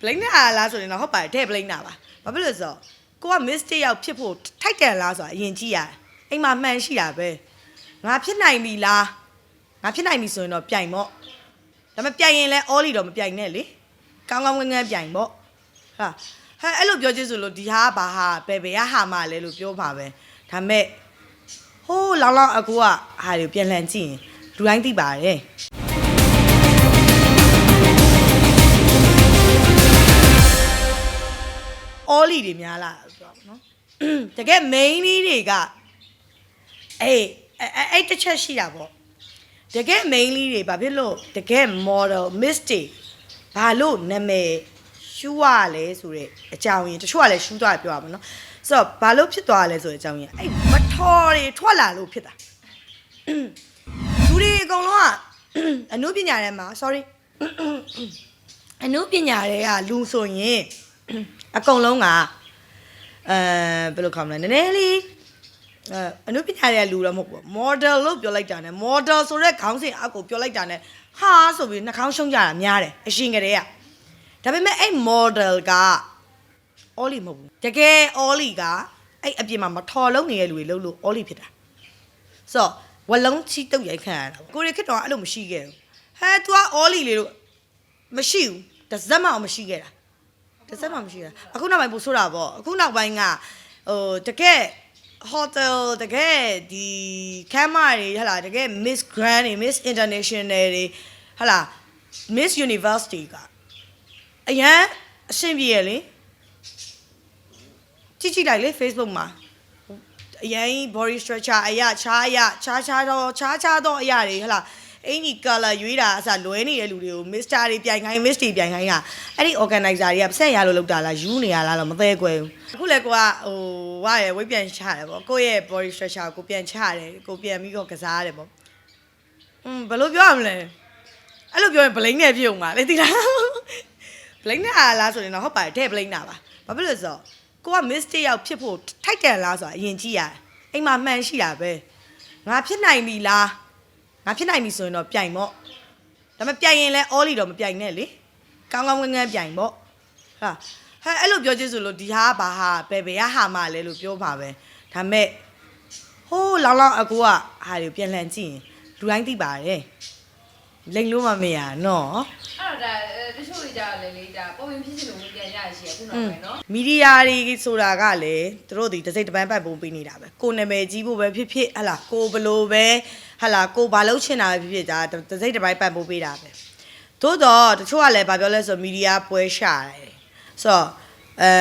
ဘလိန်နာလားဆိုရင်တော့ဟုတ်ပါတယ်တဲ့ဘလိန်နာပါဘာဖြစ်လို့လဲဆိုတော့ကိုက mistake ရောက်ဖြစ်ဖို့ထိုက်တယ်လားဆိုတာအရင်ကြည့်ရတယ်အိမ်မှာမှန်ရှိတာပဲငါဖြစ်နိုင်ပြီလားငါဖြစ်နိုင်ပြီဆိုရင်တော့ပြိုင်ပေါ့ဒါပေမဲ့ပြိုင်ရင်လည်း all လီတော့မပြိုင်နဲ့လေကောင်းကောင်းငန်းငန်းပြိုင်ပေါ့ဟာဟဲ့အဲ့လိုပြောချင်ဆိုလို့ဒီဟာကဘာဟာဘယ်ဘယ်ကဟာမလဲလို့ပြောပါပဲဒါပေမဲ့ဟိုးလောင်လောင်အကူကဟာတွေပြန်လှန်ကြည့်ရင်လူတိုင်းသိပါတယ် အောလီတွေများလာဆိုတော့နော်တကယ် main လေးတွေကအေးအဲ့အဲ့အဲ့တစ်ချက်ရှိတာပေါ့တကယ် main လေးတွေဘာဖြစ်လို့တကယ် model mistake ဘာလို့နာမည်ရှူရလဲဆိုတဲ့အကြောင်းရင်းတချို့ကလည်းရှူသွားတယ်ပြောရမှာနော်ဆိုတော့ဘာလို့ဖြစ်သွားလဲဆိုတဲ့အကြောင်းရင်းအဲ့မထော်တွေထွက်လာလို့ဖြစ်တာလူတွေအကုန်လုံးကအနုပညာထဲမှာ sorry အနုပညာတွေကလူဆိုရင် အကုန်လုံးကအဲဘယ်လိုခေါ်မလဲနည်းနည်းလေးအဲအနုပညာတွေကလူတော့မဟုတ်ဘူး model လို့ပြောလိုက်တာ ਨੇ model ဆိုတဲ့ခေါင်းစဉ်အကိုပြောလိုက်တာ ਨੇ ဟာဆိုပြီးနှာခေါင်းရှုံးကြတာများတယ်အရှင်ကလေးကဒါပေမဲ့အဲ့ model က Ollie မဟုတ်ဘူးတကယ် Ollie ကအဲ့အပြင်မှာမထော်လုံးနေတဲ့လူတွေလုံးလို့ Ollie ဖြစ်တာဆိုတော့ဝလုံးချီတုတ်ရိုက်ခံရတာပေါ့ကိုရီခစ်တော့အဲ့လိုမရှိခဲ့ဘူးဟဲ तू က Ollie လေလို့မရှိဘူးတစ်စက်မှမရှိခဲ့တာ တစ်စက်မှမရှိတာအခုနောက်ပိုင်းပို့ဆိုတာပေါ့အခုနောက်ပိုင်းကဟိုတကယ် hotel တကယ်ဒီ camera တွေဟလာတကယ် miss grand တွေ miss international တွေဟလာ miss university ကအရန်အဆင်ပြေရလေကြည့်ကြည့်လိုက်လေ Facebook မှာအရင် body structure အရာခြားအရာခြားခြားတော့ခြားခြားတော့အရာတွေဟလာ အင်ကြီး color ရွေးတာအစားလွဲနေတဲ့လူတွေကို Mr. တွေပြိုင်ခိုင်း Miss တွေပြိုင်ခိုင်းတာအဲ့ဒီ organizer တွေကပတ်ဆက်ရလို့လောက်တာလားယူနေရလားတော့မသေးကွယ်ဘူးအခုလည်းကိုကဟိုဝါရယ်ဝိတ်ပြန်ချတယ်ပေါ့ကိုယ့်ရဲ့ body structure ကိုပြန်ချတယ်ကိုပြန်ပြီးတော့ကစားရတယ်ပေါ့อืมဘယ်လိုပြောရမလဲအဲ့လိုပြောရင်ဘလိန်နဲ့ပြုံပါလေတိလားဘလိန်နဲ့အားလားဆိုရင်တော့ဟုတ်ပါတယ်တဲ့ဘလိန်နာပါဘာဖြစ်လို့လဲဆိုတော့ကိုက mistake ရောက်ဖြစ်ဖို့ထိုက်တယ်လားဆိုတာအရင်ကြည့်ရတယ်အိမ်မှာမှန်ရှိတာပဲငါဖြစ်နိုင်ပြီလား ငါဖြစ်နိုင်ပြီဆိုရင်တော့ပြိုင်ပေါ့ဒါပေမဲ့ပြိုင်ရင်လည်း all လီတော့မပြိုင်နဲ့လေကောင်းကောင်းငန်းငန်းပြိုင်ပေါ့ဟာဟဲ့အဲ့လိုပြောချင်ဆိုလို့ဒီဟာကဘာဟာဘယ်ဘယ်ကဟာမလဲလို့ပြောပါပဲဒါပေမဲ့ဟိုးလောင်လောင်အကူကဟာတွေပြန်လှန်ကြည့်ရင်လူတိုင်းသိပါတယ်လိန်လို့မမရနော်အဲ့တော့ဒါအဲတချို့တွေကြာလေလေဒါပုံရင်ဖြစ်စီလို့ပြန်ရရှိရခုနောက်ပိုင်းနော်မီဒီယာတွေဆိုတာကလည်းသူတို့ဒီတစ်စိတ်တစ်ပန်းပတ်ပုံပေးနေတာပဲကိုနာမည်ကြီးဖို့ပဲဖြစ်ဖြစ်ဟလာကိုဘလို့ပဲ ဟလာကိုဘာလုပ်ချင်တာပဲဖြစ်ဖြစ်ဒါတစ်စိတ်တစ်ပိုင်းပတ်ပုံပေးတာပဲသို့တော့တချို့ကလည်းဗာပြောလဲဆိုမီဒီယာပွဲရှာတယ်ဆိုတော့အဲ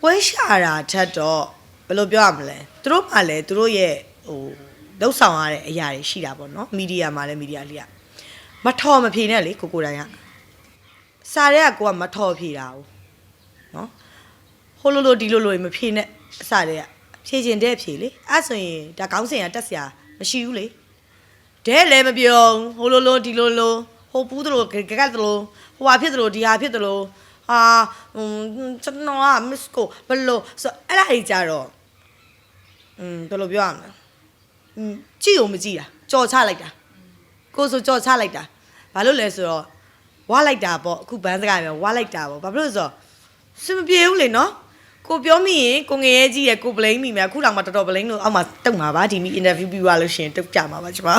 ပွဲရှာတာထက်တော့ဘယ်လိုပြောရမလဲသူတို့မှလည်းသူတို့ရဲ့ဟိုလှုပ်ဆောင်ရတဲ့အရာတွေရှိတာပေါ့နော်မီဒီယာမှာလည်းမီဒီယာလေးကမထော်မဖြေနဲ့လေကိုကိုတိုင်းကစားတဲ့ကကိုကမထော်ဖြေတာ ਉਹ နော်ဟိုလိုလိုဒီလိုလိုမဖြေနဲ့အစားတဲ့က ဖြေကျင်တဲ့ဖြေလေအဲ့ဆိုရင်ဒါကောင်းစင်ကတက်စရာမရှိဘူးလေဒဲလည်းမပြောဟိုလိုလိုဒီလိုလိုဟိုပူးသလိုဂကတ်သလိုဟိုဟာဖြစ်သလိုဒီဟာဖြစ်သလိုဟာဟွန်းကျွန်တော်က miss ကိုဘယ်လိုဆိုအဲ့ဒါကြီးကြတော့อืมဘယ်လိုပြောရမလဲอืมကြည့် ਉ မကြည့်တာကြော်ချလိုက်တာကိုယ်ဆိုကြော်ချလိုက်တာဘာလို့လဲဆိုတော့ ဝါလိုက်တာပေါ့အခုဘန်းစကားပြောဝါလိုက်တာပေါ့ဘာဖြစ်လို့လဲဆိုတော့စင်မပြေဘူးလေနော် ကိုပြောမိရင်ကိုငရဲကြီးရယ်ကိုပလိန်မိမယ်အခုတောင်မှတော်တော်ပလိန်လို့အောက်မှာတုတ်မှာပါဒီမီအင်တာဗျူးပြီးသွားလို့ရှိရင်တုတ်ကြမှာပါကျမ